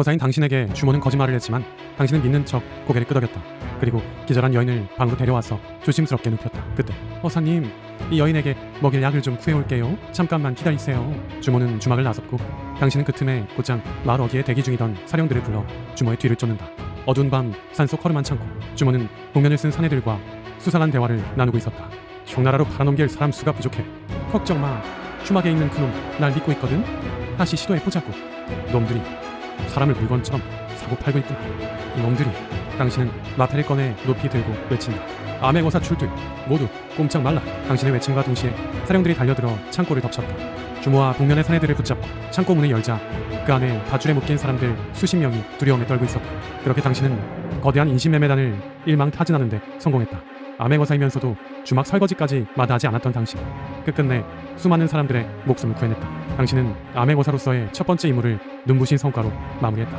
거사인 당신에게 주모는 거짓말을 했지만 당신은 믿는 척 고개를 끄덕였다. 그리고 기절한 여인을 방으로 데려와서 조심스럽게 눕혔다. 그때 어사님 이 여인에게 먹일 약을 좀 구해올게요. 잠깐만 기다리세요. 주모는 주막을 나섰고 당신은 그 틈에 곧장 마을 어귀에 대기 중이던 사령들을 불러 주모의 뒤를 쫓는다. 어두운 밤 산속 허름한 창고 주모는 복면을 쓴 사내들과 수상한 대화를 나누고 있었다. 총나라로 팔아넘길 사람 수가 부족해. 걱정 마. 주막에 있는 그놈 날 믿고 있거든. 다시 시도해보자고. 놈들이 사람을 물건처럼 사고 팔고 있구나. 이놈들이 당신은 마타를 꺼내 높이 들고 외친다. 암행어사 출두 모두 꼼짝 말라. 당신의 외침과 동시에 사령들이 달려들어 창고를 덮쳤다. 주모와 복면의 사내들을 붙잡고 창고 문을 열자 그 안에 밧줄에 묶인 사람들 수십 명이 두려움에 떨고 있었다. 그렇게 당신은 거대한 인신매매단을 일망타진하는데 성공했다. 암행어사이면서도 주막 설거지까지 마다하지 않았던 당신. 끝끝내 수많은 사람들의 목숨을 구해냈다. 당신은 암행어사로서의 첫 번째 임무를 눈부신 성과로 마무리했다.